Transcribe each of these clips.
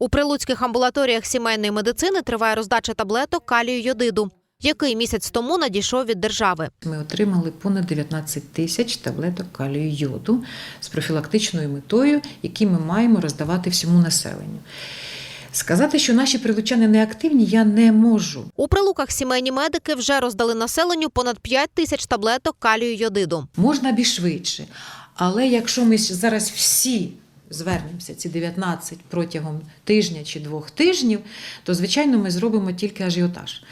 У прилуцьких амбулаторіях сімейної медицини триває роздача таблеток калію йодиду, який місяць тому надійшов від держави. Ми отримали понад 19 тисяч таблеток калію йоду з профілактичною метою, які ми маємо роздавати всьому населенню. Сказати, що наші прилучани не активні, я не можу. У прилуках сімейні медики вже роздали населенню понад 5 тисяч таблеток калію йодиду. Можна б і швидше. Але якщо ми зараз всі звернемося, ці 19 протягом тижня чи двох тижнів, то звичайно ми зробимо тільки ажіотаж.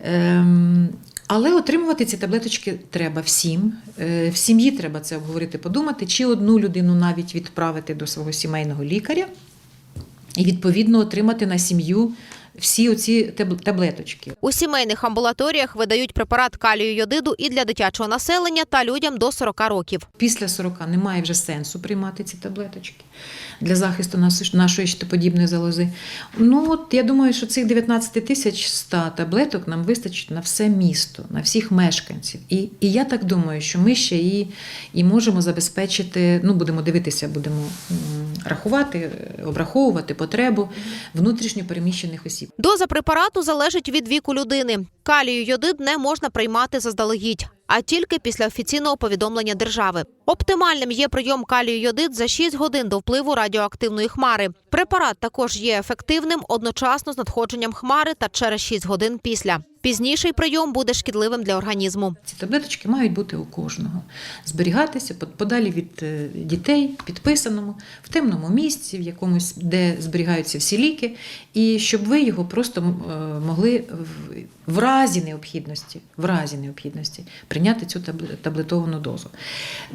Ем, але отримувати ці таблеточки треба всім. Е, В сім'ї треба це обговорити, подумати, чи одну людину навіть відправити до свого сімейного лікаря і відповідно отримати на сім'ю всі оці таб- таблеточки. У сімейних амбулаторіях видають препарат калію йодиду і для дитячого населення та людям до 40 років. Після 40 немає вже сенсу приймати ці таблеточки для захисту нашої щитоподібної залози. Ну от я думаю, що цих 19 тисяч 100 таблеток нам вистачить на все місто, на всіх мешканців. І, і я так думаю, що ми ще і, і можемо забезпечити, ну будемо дивитися, будемо рахувати, обраховувати потребу внутрішньо осіб. Доза препарату залежить від віку людини. Калію йодид не можна приймати заздалегідь, а тільки після офіційного повідомлення держави. Оптимальним є прийом калію йодид за 6 годин до впливу радіоактивної хмари. Препарат також є ефективним одночасно з надходженням хмари та через 6 годин після. Пізніший прийом буде шкідливим для організму. Ці таблеточки мають бути у кожного. Зберігатися подалі від е, дітей, підписаному, в темному місці, в якомусь, де зберігаються всі ліки, і щоб ви його просто е, могли в, разі необхідності, в разі необхідності прийняти цю таблетовану дозу.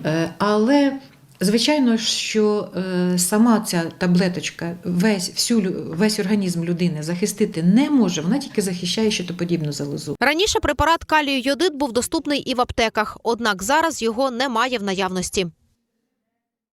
Е, Але Звичайно, що е, сама ця таблеточка весь, всю, весь організм людини захистити не може, вона тільки захищає щитоподібну залозу. Раніше препарат калію йодид був доступний і в аптеках, однак зараз його немає в наявності.